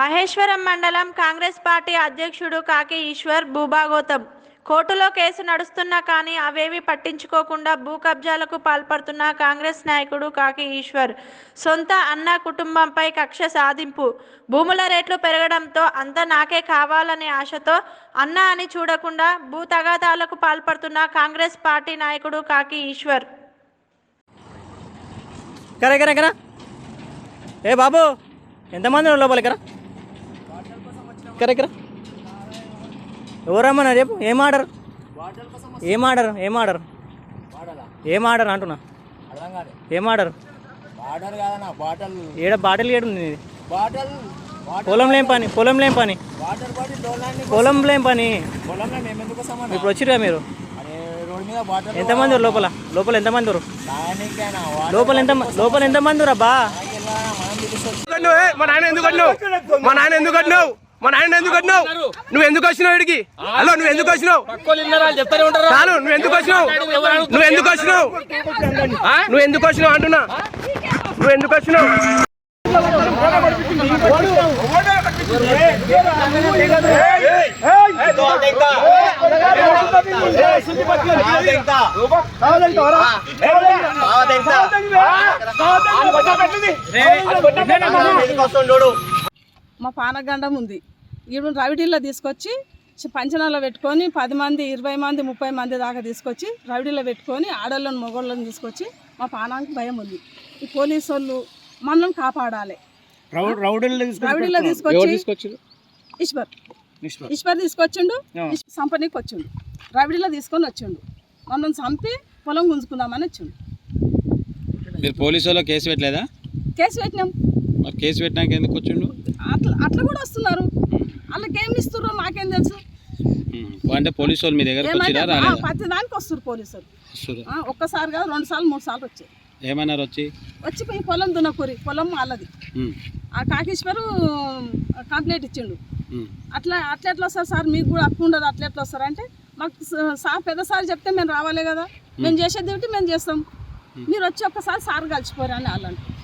మహేశ్వరం మండలం కాంగ్రెస్ పార్టీ అధ్యక్షుడు కాకి ఈశ్వర్ భూభాగోతం. కోర్టులో కేసు నడుస్తున్నా కానీ అవేవి పట్టించుకోకుండా భూ కబ్జాలకు పాల్పడుతున్న కాంగ్రెస్ నాయకుడు కాకి ఈశ్వర్. సొంత అన్న కుటుంబంపై కక్ష సాధింపు. భూముల రేట్లు పెరగడంతో అంతా నాకే కావాలనే ఆశతో అన్న అని చూడకుండా భూ తగాదాలకు పాల్పడుతున్న కాంగ్రెస్ పార్టీ నాయకుడు కాకి ఈశ్వర్. కరా కరా కరా. ఏ బాబు ఎంతమంది ఉన్నారు కరా ఎవరమ్మన్నా రేపు ఏం ఆర్డర్? ఏం ఆర్డర్? ఏం ఆర్డర్? ఏం ఆర్డర్ అంటున్నా? ఏం ఆర్డర్? ఏడ బాటిల్ ఏడు పొలంలో నీది? పని పొలం లేం పని. పొలంలో బాటిల్ పని. ఇప్పుడు వచ్చిరా మీరు? ఎంతమంది లోపల? లోపల ఎంతమంది లోపల ఎంత లోపల ఎంతమంది రాబా మా నాయన ఎందుకు మా నాయన ఎందుకు మా నాయన ఎందుకు కొట్టినావు? నువ్వు ఎందుకు వచ్చినావు ఇడికి హలో నువ్వు ఎందుకు వచ్చినావు? చాలు నువ్వు ఎందుకు వచ్చినావు? నువ్వు ఎందుకు వచ్చినావు? నువ్వు ఎందుకు వచ్చినావు అంటున్నా? నువ్వు ఎందుకు వచ్చినావు? మా పానగండం ఉంది. ఇప్పుడు రవిడీలో తీసుకొచ్చి పంచనాల్లో పెట్టుకొని పది మంది ఇరవై మంది ముప్పై మంది దాకా తీసుకొచ్చి రవిడీలో పెట్టుకొని ఆడోళ్ళని మగోళ్ళని తీసుకొచ్చి మా పానానికి భయం ఉంది. ఈ పోలీసు వాళ్ళు మనల్ని కాపాడాలి. రవిడీలో తీసుకొచ్చి ఈశ్వర్. ఈశ్వర్. తీసుకొచ్చిండు సంపనీకి వచ్చిండు. రవిడీలో తీసుకొని వచ్చిండు. మనల్ని చంపి పొలం గుంజుకుందామని వచ్చిండు. మీరు పోలీసు వాళ్ళు కేసు పెట్టలేదా? కేసు పెట్టినాం. మరి కేసు పెట్టినాక ఎందుకు వచ్చిండు? అట్లా అట్లా కూడా వస్తున్నారు. వాళ్ళకి ఏమి ఇస్తుర్రో మాకేం తెలుసు. అంటే పోలీసు వాళ్ళు మీ వచ్చిరా రాలేదా? ప్రతి దానికి వస్తారు. ఆ, ఒక్కసారి కాదు రెండు సార్లు మూడు సార్లు వచ్చాయి. ఏమన్నారు వచ్చి? వచ్చి పోయి పొలం దున్నకూరి పొలం వాళ్ళది. ఆ కాకేశ్వరు కంప్లైంట్ ఇచ్చిండు. అట్లా అట్లా ఎట్లా వస్తారు సార్? మీకు కూడా హక్కు ఉండదు అట్లా ఎట్లా వస్తారు? అంటే మాకు సార్ పెద్ద సార్ చెప్తే మేము రావాలి కదా. మేము చేసే డ్యూటీ మేము చేస్తాం. మీరు వచ్చి ఒక్కసారి సార్ కలిసిపోరు అని వాళ్ళు అంటారు.